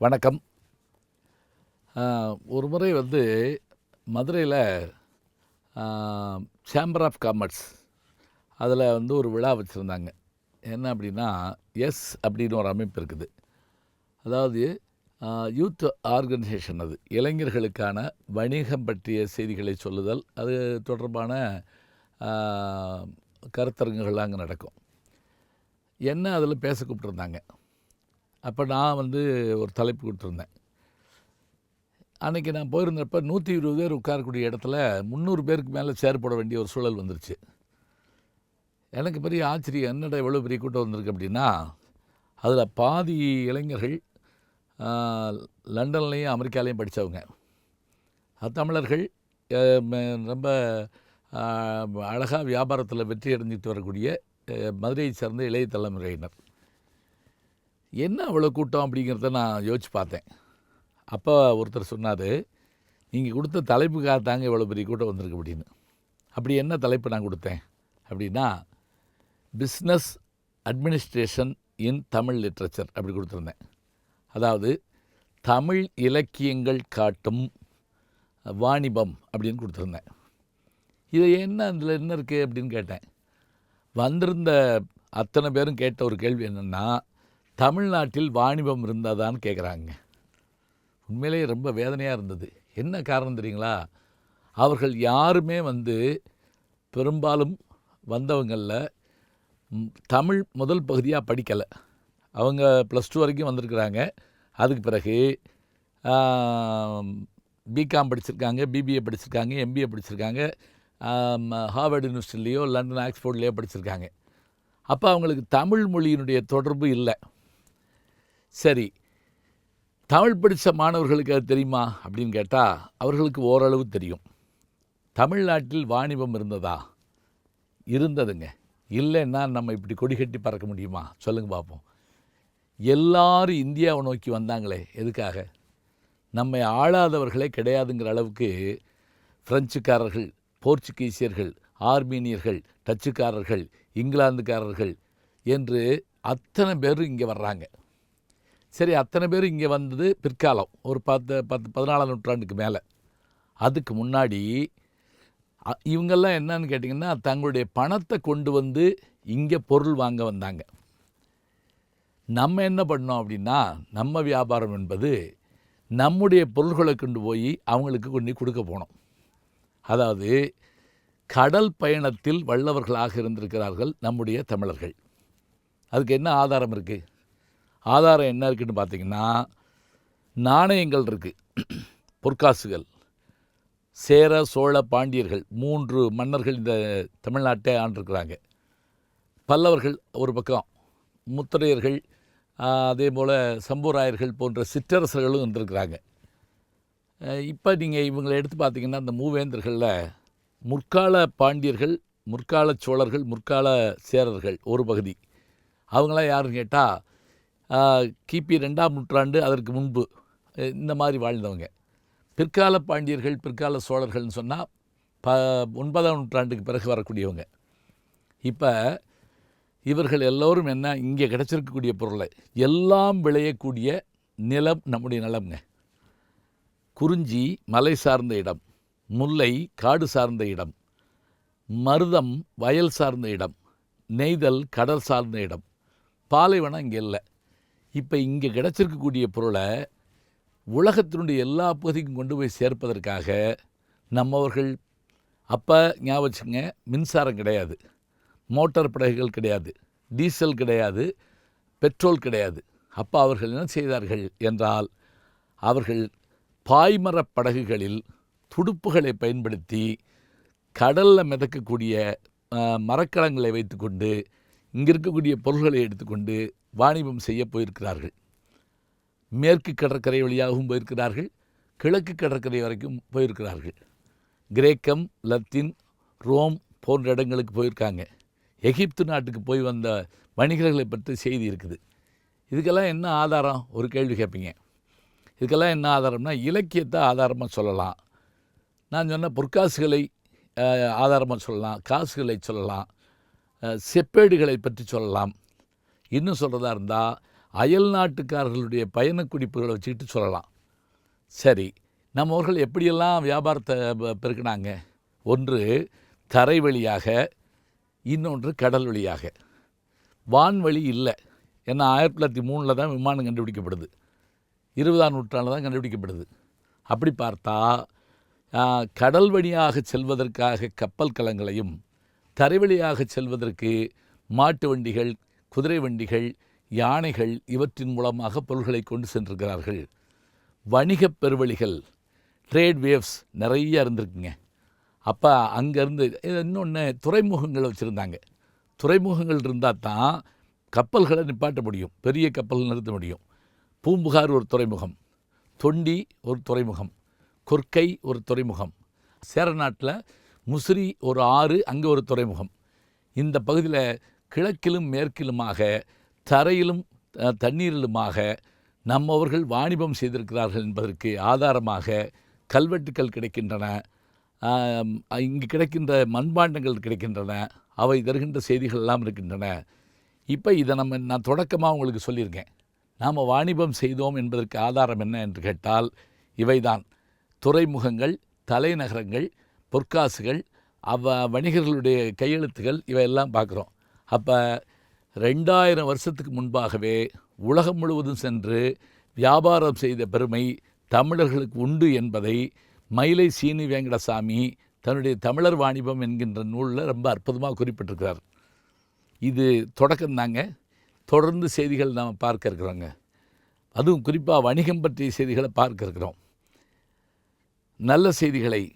வணக்கம். ஒரு முறை வந்து மதுரையில் சேம்பர் ஆஃப் காமர்ஸ் அதில் வந்து ஒரு விழா வச்சுருந்தாங்க. என்ன அப்படின்னா எஸ் அப்படின்னு ஒரு அமைப்பு இருக்குது. அதாவது யூத் ஆர்கனைசேஷன் அது. இளைஞர்களுக்கான வணிகம் பற்றிய செய்திகளை சொல்லுதல் அது தொடர்பான கருத்தரங்குகள்லாம் கருத்தரங்குகள் அங்கே நடக்கும். என்ன அதில் பேச கூப்பிட்டுருந்தாங்க? அப்போ நான் வந்து ஒரு தலைப்பு கொடுத்துருந்தேன். அன்றைக்கி நான் போயிருந்தப்ப நூற்றி இருபது பேர் உட்காரக்கூடிய இடத்துல முந்நூறு பேருக்கு மேலே சேர் போட வேண்டிய ஒரு சூழல் வந்துருச்சு. எனக்கு பெரிய ஆச்சரியம் என்னடா எவ்வளோ பெரிய கூட்டம் வந்திருக்கு அப்படின்னா அதில் பாதி இளைஞர்கள் லண்டன்லேயும் அமெரிக்காலேயும் படித்தவங்க தமிழர்கள் ரொம்ப அழகாக வியாபாரத்தில் வெற்றி அடைஞ்சிட்டு வரக்கூடிய மதுரையை சேர்ந்த இளைய தலைமுறையினர். என்ன அவ்வளோ கூட்டம் அப்படிங்கிறத நான் யோசிச்சு பார்த்தேன். அப்போ ஒருத்தர் சொன்னார் நீங்கள் கொடுத்த தலைப்புக்காக தாங்க இவ்வளோ பெரிய கூட்டம் வந்திருக்கு அப்படின்னு. அப்படி என்ன தலைப்பு நான் கொடுத்தேன்? அப்படின்னா business administration in Tamil literature அப்படி கொடுத்துருந்தேன். அதாவது தமிழ் இலக்கியங்கள் காட்டும் வாணிபம் அப்படின்னு கொடுத்துருந்தேன். இது என்ன அதில் என்ன இருக்குது அப்படின்னு கேட்டேன். வந்திருந்த அத்தனை பேரும் கேட்ட ஒரு கேள்வி என்னென்னா தமிழ்நாட்டில் வாணிபம் இருந்ததான்னு கேட்குறாங்க உண்மையிலேயே ரொம்ப வேதனையாக இருந்தது. என்ன காரணம் தெரியுங்களா? அவர்கள் யாருமே வந்து பெரும்பாலும் வந்தவங்களில் தமிழ் முதல் பகுதியாக படிக்கலை. அவங்க ப்ளஸ் டூ வரைக்கும் வந்திருக்கிறாங்க. அதுக்கு பிறகு பிகாம் படிச்சிருக்காங்க பிபிஏ படிச்சிருக்காங்க எம்பிஏ படிச்சிருக்காங்க ஹார்வர்டு யூனிவர்சிட்டிலேயோ லண்டன் ஆக்ஸ்போர்ட்லேயோ படிச்சிருக்காங்க. அப்போ அவங்களுக்கு தமிழ் மொழியினுடைய தொடர்பு இல்லை. சரி தமிழ் படித்த மாணவர்களுக்கு அது தெரியுமா அப்படின்னு கேட்டால் அவர்களுக்கு ஓரளவு தெரியும். தமிழ்நாட்டில் வாணிபம் இருந்ததா? இருந்ததுங்க. இல்லைன்னா நம்ம இப்படி கொடி கட்டி பறக்க முடியுமா? சொல்லுங்கள் பார்ப்போம் எல்லாரும் இந்தியாவை நோக்கி வந்தாங்களே எதுக்காக? நம்மை ஆளாதவர்களே கிடையாதுங்கிற அளவுக்கு பிரெஞ்சுக்காரர்கள் போர்ச்சுகீசியர்கள் ஆர்மீனியர்கள் டச்சுக்காரர்கள் இங்கிலாந்துக்காரர்கள் என்று அத்தனை பேர் இங்கே வர்றாங்க. சரி அத்தனை பேர் இங்கே வந்தது பிற்காலம். ஒரு பத்து பத்து பதினாலாம் நூற்றாண்டுக்கு மேலே. அதுக்கு முன்னாடி அ- இவங்கெல்லாம் என்னன்னு கேட்டிங்கன்னா தங்களுடைய பணத்தை கொண்டு வந்து இங்கே பொருள் வாங்க வந்தாங்க. நம்ம என்ன பண்ணோம் அப்படின்னா நம்ம வியாபாரம் என்பது நம்முடைய பொருள்களை கொண்டு போய் அவங்களுக்கு கொண்டு கொடுக்க போனோம். அதாவது கடல் பயணத்தில் வல்லவர்களாக இருந்திருக்கிறார்கள் நம்முடைய தமிழர்கள். அதுக்கு என்ன ஆதாரம் இருக்குது ஆதாரம் என்ன இருக்குதுன்னு பார்த்தீங்கன்னா நாணயங்கள் இருக்குது பொற்காசுகள். சேர சோழ பாண்டியர்கள் மூன்று மன்னர்கள் இந்த தமிழ்நாட்டை ஆண்டிருக்கிறாங்க. பல்லவர்கள் ஒரு பக்கம் முத்திரையர்கள் அதே போல் சம்பூராயர்கள் போன்ற சிற்றரசர்களும் இருந்திருக்கிறாங்க. இப்போ நீங்கள் இவங்களை எடுத்து பார்த்தீங்கன்னா இந்த மூவேந்தர்களில் முற்கால பாண்டியர்கள் முற்கால சோழர்கள் முற்கால சேரர்கள் ஒரு பகுதி. அவங்களாம் யாருன்னு கேட்டால் கிபி ரெண்டாம் நூற்றாண்டு அதற்கு முன்பு இந்த மாதிரி வாழ்ந்தவங்க. பிற்கால பாண்டியர்கள் பிற்கால சோழர்கள்னு சொன்னால் ப ஒன்பதாம் நூற்றாண்டுக்கு பிறகு வரக்கூடியவங்க. இப்போ இவர்கள் எல்லோரும் என்ன இங்கே கிடச்சிருக்கக்கூடிய பொருளை எல்லாம் விளையக்கூடிய நிலம் நம்முடைய நிலம்ங்க. குறிஞ்சி மலை சார்ந்த இடம் முல்லை காடு சார்ந்த இடம் மருதம் வயல் சார்ந்த இடம் நெய்தல் கடல் சார்ந்த இடம் பாலைவனம் இங்கே இல்லை. இப்போ இங்கே கிடச்சிருக்கக்கூடிய பொருளை உலகத்தினுடைய எல்லா பகுதிக்கும் கொண்டு போய் சேர்ப்பதற்காக நம்மவர்கள் அப்போ ஞாபகம் வச்சுக்கோங்க மின்சாரம் கிடையாது. மோட்டார் படகுகள் கிடையாது. டீசல் கிடையாது. பெட்ரோல் கிடையாது. அப்போ அவர்கள் என்ன செய்தார்கள் என்றால் அவர்கள் பாய்மரப் படகுகளில் துடுப்புகளை பயன்படுத்தி கடலில் மிதக்கக்கூடிய மரக்கலங்களை வைத்துக்கொண்டு இங்கே இருக்கக்கூடிய பொருள்களை எடுத்துக்கொண்டு வாணிபம் செய்ய போயிருக்கிறார்கள். மேற்கு கடற்கரை வழியாகவும் போயிருக்கிறார்கள். கிழக்கு கடற்கரை வரைக்கும் போயிருக்கிறார்கள். கிரேக்கம் லத்தீன் ரோம் போன்ற இடங்களுக்கு போயிருக்காங்க. எகிப்து நாட்டுக்கு போய் வந்த வணிகர்களை பற்றி செய்தி இருக்குது. இதுக்கெல்லாம் என்ன ஆதாரம்? ஒரு கேள்வி கேட்பீங்க. இதுக்கெல்லாம் என்ன ஆதாரம்னா இலக்கியத்தை ஆதாரமாக சொல்லலாம். நான் சொன்ன பொற்காசுகளை ஆதாரமாக சொல்லலாம். காசுகளை சொல்லலாம். செப்பேடுகளை பற்றி சொல்லலாம். இன்னும் சொல்கிறதா இருந்தால் அயல் நாட்டுக்காரர்களுடைய பயண குறிப்புகளை வச்சுக்கிட்டு சொல்லலாம். சரி நம்மவர்கள் எப்படியெல்லாம் வியாபாரத்தை ப- பெருக்கினாங்க? ஒன்று தரை வழியாக இன்னொன்று கடல் வழியாக. வான்வழி இல்லை. ஏன்னா ஆயிரத்தி தொள்ளாயிரத்தி மூணில் தான் விமானம் கண்டுபிடிக்கப்படுது. இருபதாம் நூற்றாண்டில் தான் கண்டுபிடிக்கப்படுது. அப்படி பார்த்தா கடல் வழியாக செல்வதற்காக கப்பல் கலங்களையும் தரைவழியாக செல்வதற்கு மாட்டு வண்டிகள் குதிரை வண்டிகள் யானைகள் இவற்றின் மூலமாக பொருள்களை கொண்டு சென்றிருக்கிறார்கள். வணிகப் பெருவழிகள் ட்ரேட் வேவ்ஸ் நிறைய இருந்திருக்குங்க. அப்போ அங்கேருந்து இன்னொன்று துறைமுகங்கள் வச்சுருந்தாங்க. துறைமுகங்கள் இருந்தால் தான் கப்பல்களை நிப்பாட்ட முடியும். பெரிய கப்பல் நிறுத்த முடியும். பூம்புகார் ஒரு துறைமுகம் தொண்டி ஒரு துறைமுகம் கொர்க்கை ஒரு துறைமுகம். சேரநாட்டில் முசிறி ஒரு ஆறு அங்கே ஒரு துறைமுகம். இந்த பகுதியில் கிழக்கிலும் மேற்கிலுமாக தரையிலும் தண்ணீரிலுமாக நம்மவர்கள் வாணிபம் செய்திருக்கிறார்கள் என்பதற்கு ஆதாரமாக கல்வெட்டுக்கள் கிடைக்கின்றன. இங்கு கிடைக்கின்ற மண்பாண்டங்கள் கிடைக்கின்றன. அவை தருகின்ற செய்திகள் எல்லாம் இருக்கின்றன. இப்போ இதை நம்ம நான் தொடக்கமாக உங்களுக்கு சொல்லியிருக்கேன். நாம் வாணிபம் செய்தோம் என்பதற்கு ஆதாரம் என்ன என்று கேட்டால் இவைதான். துறைமுகங்கள் தலைநகரங்கள் பொற்காசுகள் அவ வணிகர்களுடைய கையெழுத்துகள் இவையெல்லாம் பார்க்குறோம். அப்போ ரெண்டாயிரம் வருஷத்துக்கு முன்பாகவே உலகம் முழுவதும் சென்று வியாபாரம் செய்த பெருமை தமிழர்களுக்கு உண்டு என்பதை மயிலை சீனி வேங்கடசாமி தன்னுடைய தமிழர் வாணிபம் என்கின்ற நூலில் ரொம்ப அற்புதமாக குறிப்பிட்டிருக்கிறார். இது தொடக்கம்தாங்க தொடர்ந்து செய்திகள் நாம் பார்க்க இருக்கிறோங்க. அதுவும் குறிப்பாக வணிகம் பற்றிய செய்திகளை பார்க்க இருக்கிறோம். நல்ல செய்திகளை